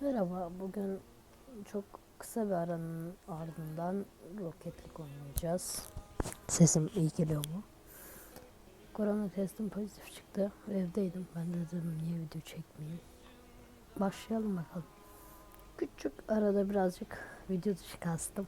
Merhaba, bugün çok kısa bir aranın ardından roketlik oynayacağız. Sesim iyi geliyor mu? Korona testim pozitif çıktı. Evdeydim. Ben de dedim niye video çekmeyeyim. Başlayalım bakalım. Küçük arada birazcık video dışı kastım.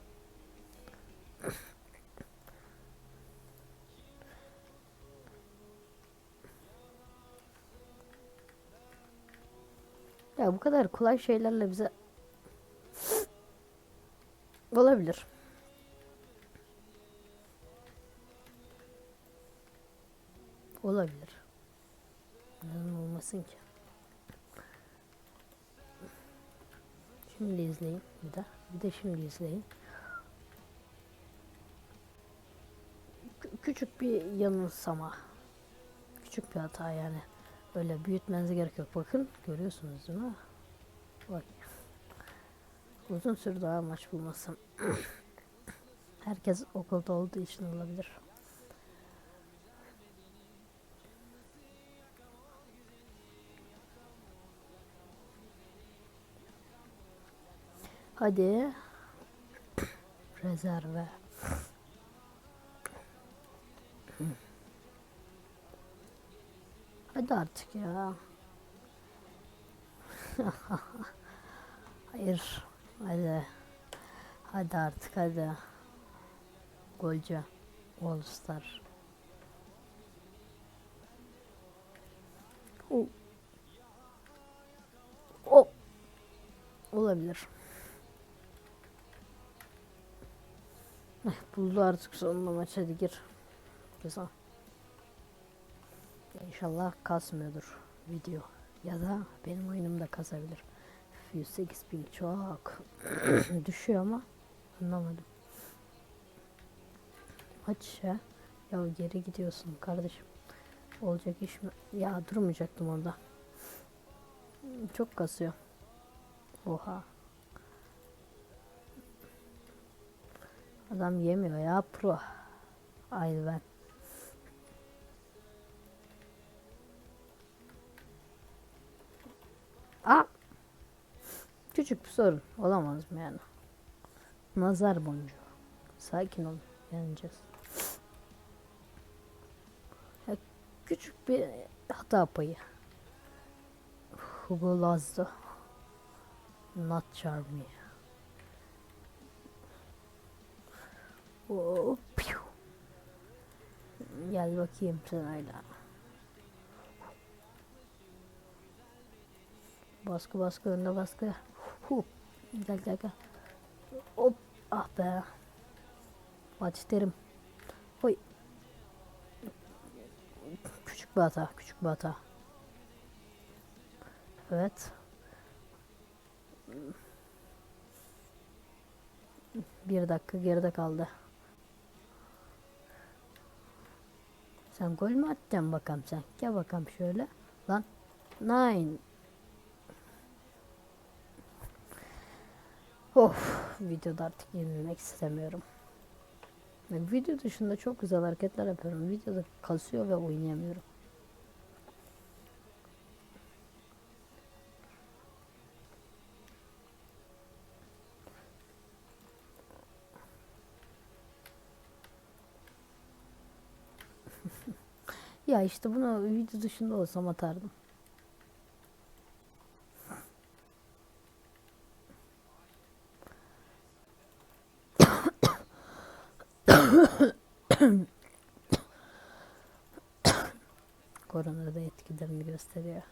Ya bu kadar kolay şeylerle bize olabilir. Olabilir. Neden olmasın ki? Şimdi izleyin bir de. Bir de şimdi izleyin. Kü- küçük bir yanılsama. Küçük bir hata yani. Öyle büyütmenize gerek yok. Bakın görüyorsunuz değil mi? Bak. Uzun süre daha maç bulmasın. Herkes okulda olduğu için olabilir. Hadi. Rezerve. Hadi artık ya. Hayır. Hadi. Hadi artık hadi. Golcü. All Star. O. O. Olabilir. Eh, buldu artık sonunda maç hadi gir. Güzel. İnşallah kasmıyordur video. Ya da benim oyunum da kasabilir. 108 bin çok düşüyor ama anlamadım. Aç ya. Ya geri gidiyorsun kardeşim. Olacak iş mi? Ya durmayacaktım orada. Çok kasıyor. Oha. Adam yemiyor ya pro. Ay Küçük bir sorun. Olamaz mı yani? Nazar boncuğu. Sakin olun. Yeneceğiz. Ya, küçük bir hata payı. Hugo Lazlo. Not Charmy. Oh, piu. Gel bakayım sen öyle. Baskı baskı önde baskı. Hu. Gel gel gel. Hop. Ah be. Fatih Terim. Hoy. Küçük bir hata. Küçük bir hata. Evet. Bir dakika geride kaldı. Sen gol mü atacaksın bakalım sen? Gel bakalım şöyle. Lan. Nine. Of, videoda artık yenilmek istemiyorum. Yani video dışında çok güzel hareketler yapıyorum. Videoda kasıyor ve oynayamıyorum. ya işte bunu video dışında olsam atardım. Korona da etkilerini gösteriyor.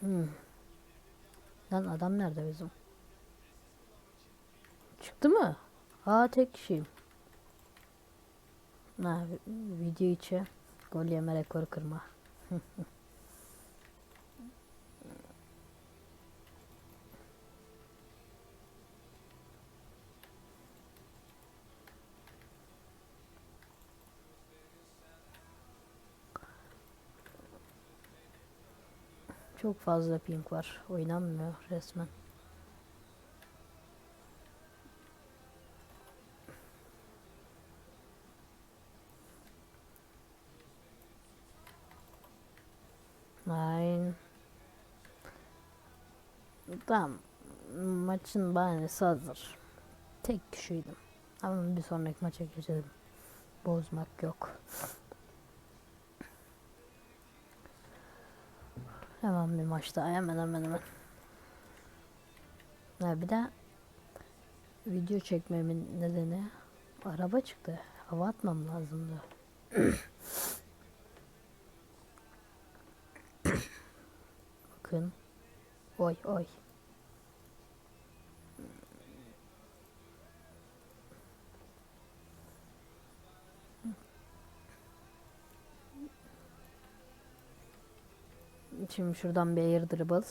Hmm. Lan adam nerede bizim? Çıktı mı? Aa tek kişiyim. Ha, vi- video içi gol yeme rekoru kırma. Çok fazla ping var. Oynanmıyor resmen. Nine. Tamam. Maçın bahanesi hazır. Tek kişiydim. Ama bir sonraki maça geçelim. Bozmak yok. Hemen bir maç daha. Hemen hemen hemen. Ha, bir de video çekmemin nedeni araba çıktı. Hava atmam lazımdı. Bakın. Oy oy. Şimdi şuradan bir air dribble.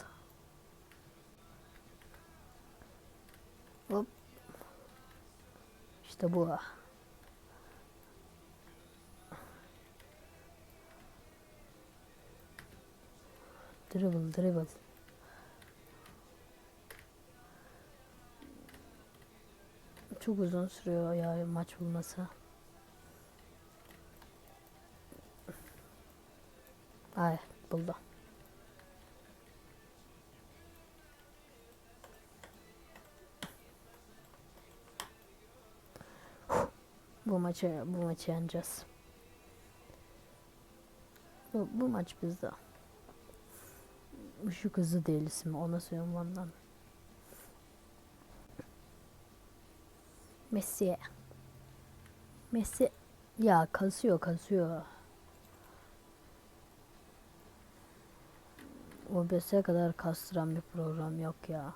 Hop. İşte bu. Dribble dribble. Çok uzun sürüyor ya maç bulması. Ay buldu. Bu maçı bu maçı yeneceğiz. Bu, bu maç bizde. Şu kızı değil ismi ona söylüyorum ondan. Messi. Messi ya kasıyor kasıyor. OBS'e kadar kastıran bir program yok ya.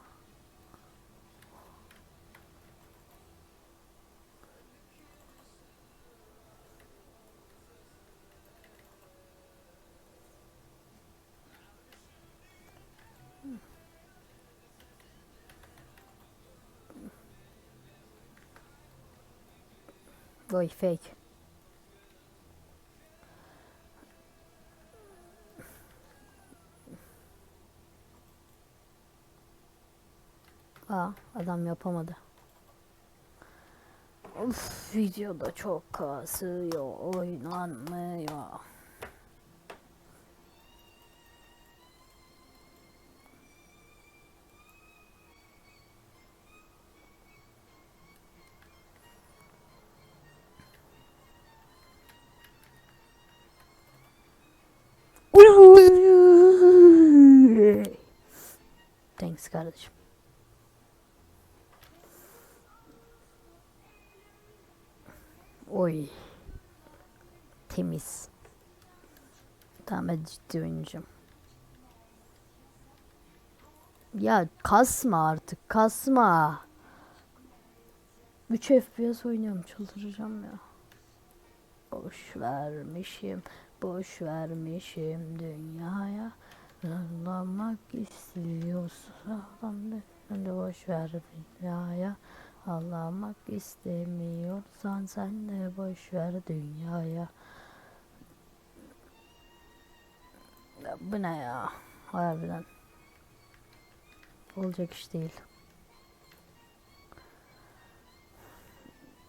Oy fake. Aa adam yapamadı. Of videoda çok kasıyor oynanmıyor. Kardeşim. Oy. Temiz. Tamam ben ciddi oynayacağım. Ya kasma artık kasma. 3 FPS oynuyorum çıldıracağım ya. Boş vermişim, boş vermişim dünyaya. Anlamak istiyorsan ben de boş ver dünyaya. Ağlamak istemiyorsan sen de boş ver dünyaya. Ya bu ne ya? Harbiden. Olacak iş değil.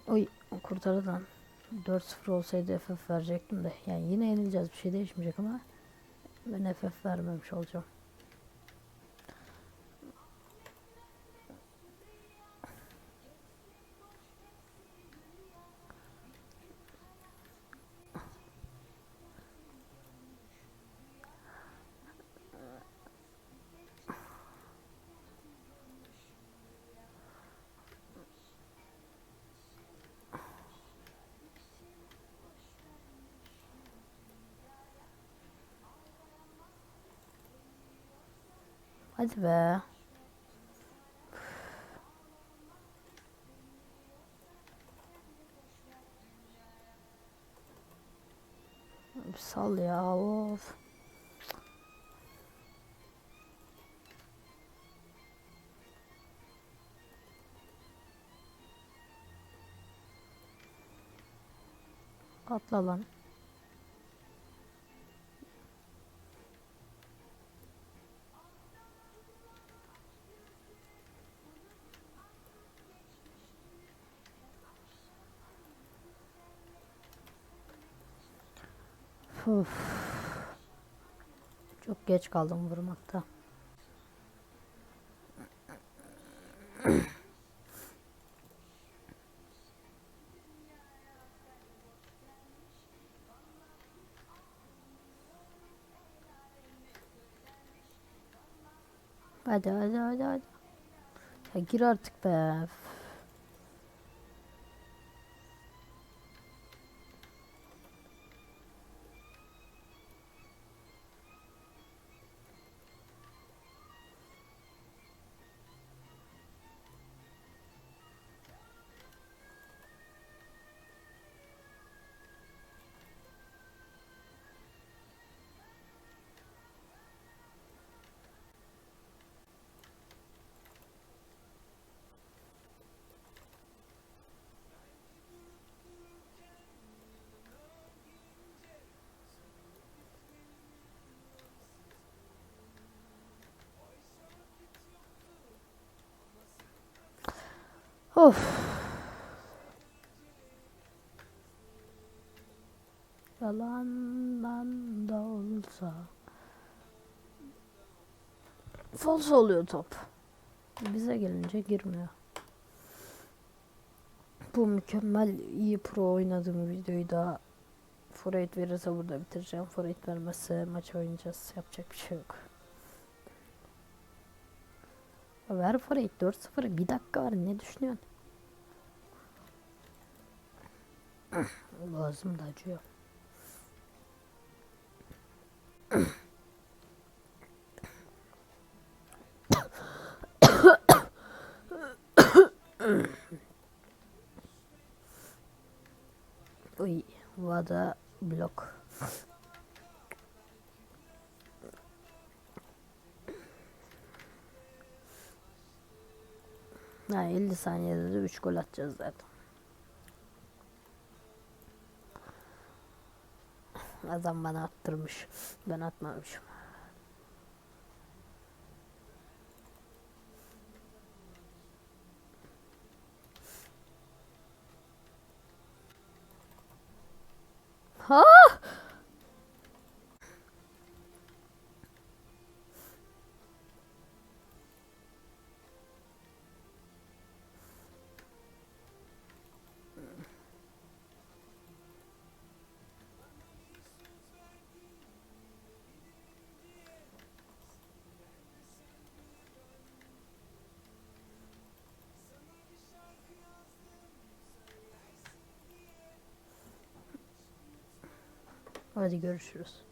Oy kurtardı lan. 4-0 olsaydı FF verecektim de. Yani yine yenileceğiz bir şey değişmeyecek ama ben FF vermemiş olacağım. Hadi be. Sal ya of. Atla lan. Uf. Çok geç kaldım vurmakta. Hadi hadi hadi hadi. Ya gir artık be. Of. Yalandan da olsa. Falso oluyor top. Bize gelince girmiyor. Bu mükemmel iyi pro oynadığım videoyu da Foreit verirse burada bitireceğim. Foreit vermezse maç oynayacağız. Yapacak bir şey yok. Ver Foreit 4-0. Bir dakika var. Ne düşünüyorsun? Boğazım da acıyor. Uy, Vada blok. Ha 50 saniyede de 3 gol atacağız zaten. Adam bana attırmış. Ben atmamışım. Hadi görüşürüz.